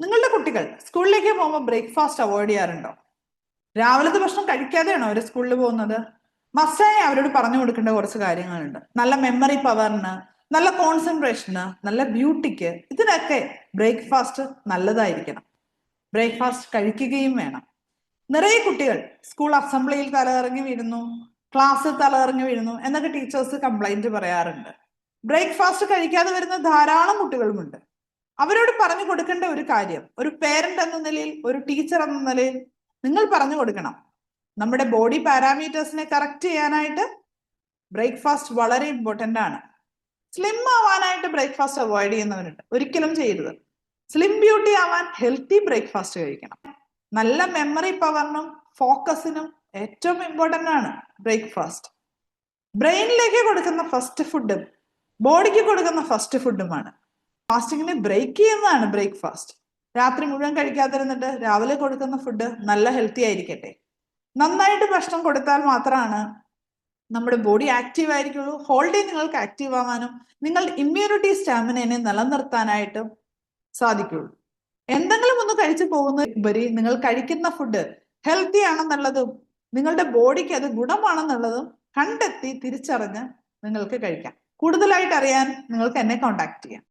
നിങ്ങളുടെ കുട്ടികൾ സ്കൂളിലേക്ക് പോകുമ്പോൾ ബ്രേക്ക്ഫാസ്റ്റ് അവോയ്ഡ് ചെയ്യാറുണ്ടോ? രാവിലത്തെ ഭക്ഷണം കഴിക്കാതെയാണോ അവർ സ്കൂളിൽ പോകുന്നത്? മസ്റ്റായി അവരോട് പറഞ്ഞു കൊടുക്കേണ്ട കുറച്ച് കാര്യങ്ങളുണ്ട്. നല്ല മെമ്മറി പവറിന് നല്ല കോൺസെൻട്രേഷന് നല്ല ബ്യൂട്ടിക്ക് ഇതിനൊക്കെ ബ്രേക്ക്ഫാസ്റ്റ് നല്ലതായിരിക്കണം. ബ്രേക്ക്ഫാസ്റ്റ് കഴിക്കുകയും വേണം. നിറയെ കുട്ടികൾ സ്കൂൾ അസംബ്ലിയിൽ തലകറങ്ങി വീഴുന്നു ക്ലാസ്സിൽ തലകറങ്ങി വീഴുന്നു എന്നൊക്കെ ടീച്ചേഴ്സ് കംപ്ലൈന്റ് പറയാറുണ്ട്. ബ്രേക്ക്ഫാസ്റ്റ് കഴിക്കാതെ വരുന്ന ധാരാളം കുട്ടികളുമുണ്ട്. അവരോട് പറഞ്ഞു കൊടുക്കേണ്ട ഒരു കാര്യം ഒരു പേരന്റ് എന്ന നിലയിൽ ഒരു ടീച്ചർ എന്ന നിലയിൽ നിങ്ങൾ പറഞ്ഞു കൊടുക്കണം. നമ്മുടെ ബോഡി പാരാമീറ്റേഴ്സിനെ കറക്റ്റ് ചെയ്യാനായിട്ട് ബ്രേക്ക്ഫാസ്റ്റ് വളരെ ഇമ്പോർട്ടന്റ് ആണ്. സ്ലിം ആവാനായിട്ട് ബ്രേക്ക്ഫാസ്റ്റ് അവോയ്ഡ് ചെയ്യുന്നവരുണ്ട്. ഒരിക്കലും ചെയ്യരുത്. സ്ലിം ബ്യൂട്ടി ആവാൻ ഹെൽത്തി ബ്രേക്ക്ഫാസ്റ്റ് കഴിക്കണം. നല്ല മെമ്മറി പവറിനും ഫോക്കസിനും ഏറ്റവും ഇമ്പോർട്ടന്റ് ആണ് ബ്രേക്ക്ഫാസ്റ്റ് ബ്രെയിനിലേക്ക് കൊടുക്കുന്ന ഫസ്റ്റ് ഫുഡും ബോഡിക്ക് കൊടുക്കുന്ന ഫസ്റ്റ് ഫുഡുമാണ് ഫാസ്റ്റിങ്ങിനെ ബ്രേക്ക് ചെയ്യുന്നതാണ് ബ്രേക്ക്ഫാസ്റ്റ്. രാത്രി മുഴുവൻ കഴിക്കാതിരുന്നിട്ട് രാവിലെ കൊടുക്കുന്ന ഫുഡ് നല്ല ഹെൽത്തി ആയിരിക്കട്ടെ. നന്നായിട്ട് ഭക്ഷണം കൊടുത്താൽ മാത്രമാണ് നമ്മുടെ ബോഡി ആക്റ്റീവ് ആയിരിക്കുള്ളൂ. ഹോൾ ഡേ നിങ്ങൾക്ക് ആക്റ്റീവ് ആവാനും നിങ്ങളുടെ ഇമ്മ്യൂണിറ്റി സ്റ്റാമിനെ നിലനിർത്താനായിട്ടും സാധിക്കുള്ളൂ. എന്തെങ്കിലും ഒന്ന് കഴിച്ചു പോകുന്ന ഉപരി നിങ്ങൾ കഴിക്കുന്ന ഫുഡ് ഹെൽത്തി ആണെന്നുള്ളതും നിങ്ങളുടെ ബോഡിക്ക് അത് ഗുണമാണെന്നുള്ളതും കണ്ടെത്തി തിരിച്ചറിഞ്ഞ് നിങ്ങൾക്ക് കഴിക്കാം. കൂടുതലായിട്ട് അറിയാൻ നിങ്ങൾക്ക് എന്നെ കോൺടാക്ട് ചെയ്യാം.